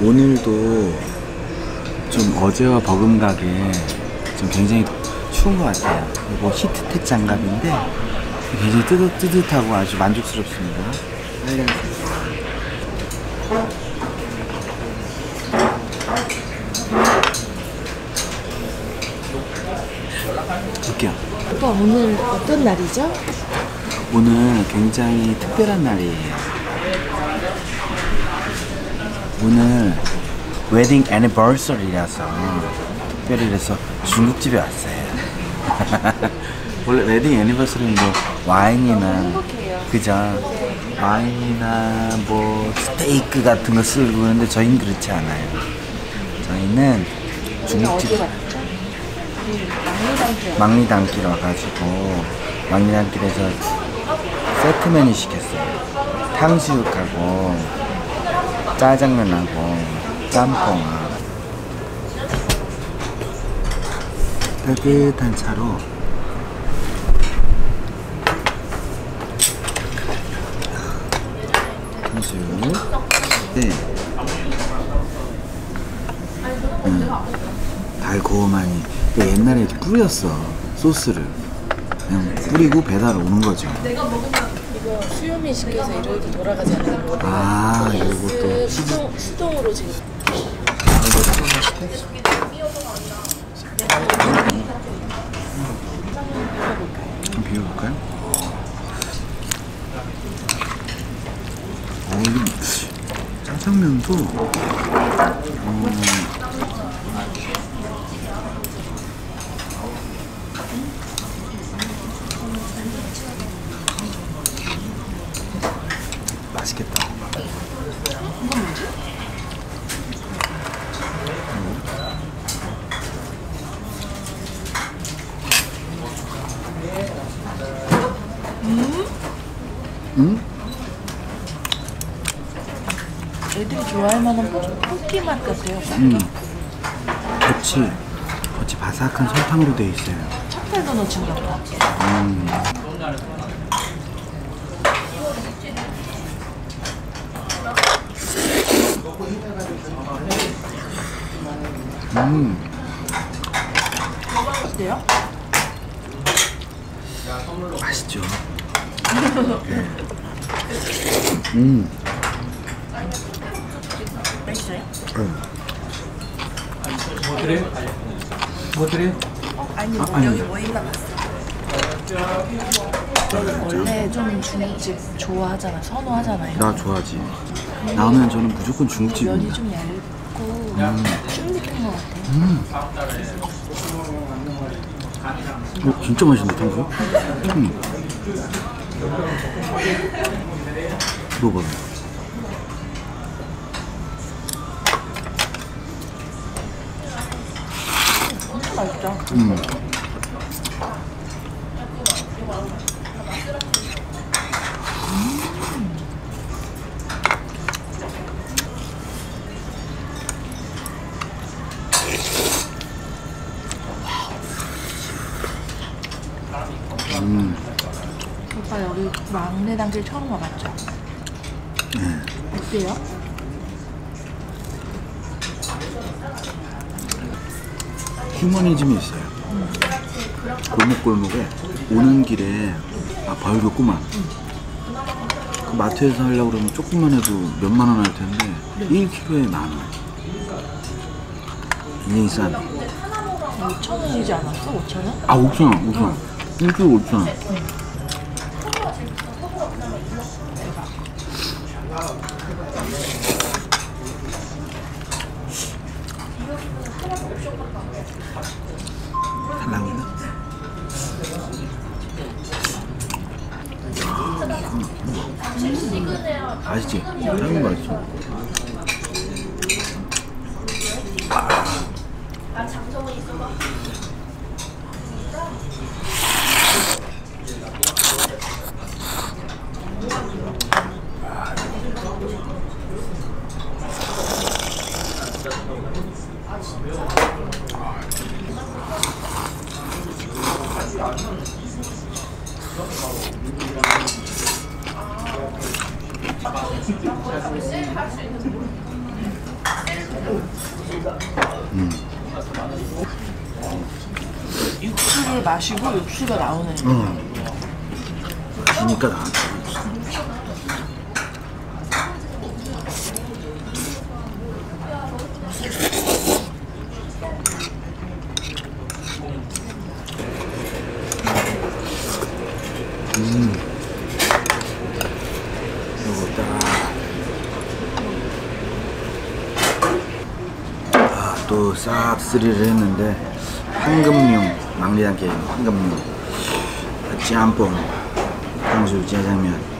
오늘도 좀 어제와 버금가게 좀 굉장히 추운 것 같아요. 이거 히트텍 장갑인데 굉장히 뜨뜻, 뜨뜻하고 아주 만족스럽습니다. 빨간색. 볼게요. 오빠 오늘 어떤 날이죠? 오늘 굉장히 특별한 날이에요. 오늘 웨딩 애니버설이라서 특별히 그래서 중국집에 왔어요. 원래 웨딩 애니버설은 뭐 와인이나 그죠? 와인이나 뭐 스테이크 같은 거 쓰고 그러는데 저희는 그렇지 않아요. 저희는 중국집 막리단길 와가지고 막리단길에서 세트 메뉴 시켰어요. 탕수육하고 짜장면하고 짬뽕. 따뜻한 차로 탕수육. 네. 음, 달고만이 그 옛날에 뿌렸어 소스를 그냥 뿌리고 배달 오는 거죠 수요미 시켜서 이렇게 거아 이것도 수동, 수동으로 지금 좀 비워볼까요? 어 짜장면도 어, 응? 애들이 좋아할 만한 볶- 볶기 맛 같아요 음. 겉이 겉이 바삭한 설탕으로 되어 있어요. 찹쌀도 넣친 것 같아 음. 음. 어때요? 맛있죠. 네. 음. 맛있어요? 음. 뭐 드려요? 아니 아, 아니. 뭐 있나 봤어 원래 좀 중국집 좋아하잖아 선호하잖아요 나 좋아하지. 나오면 저는 무조건 면이 중국집입니다. 좀 얇고 음. 쫄깃한 것 같아요 어, 진짜 맛있는데, 탕수육? 음. 엄청 맛있다 음. 음. 오빠 여기 막내 단길 처음 와봤죠? 네. 어때요? 휴머니즘이 있어요. 골목골목에 오는 길에 아 벌겋구만. 그 마트에서 하려고 그러면 조금만 해도 몇만 원 할 텐데 1kg에 만 원. 굉장히 싸네. 5천 원이지 않았어? 5천 원? 아 5천 원, 5천 원. 1kg 5천 원. 맛있지? 달랑이 맛있어 아, 장정은 있어봐 육수를 마시고 육수가 나오는. 응. 그러니까 나. 음. 요거 딱. 아, 또 쌉쓰리를 했는데 황금용 막리단 게임 황금용 짬뽕 탕수육 짜장면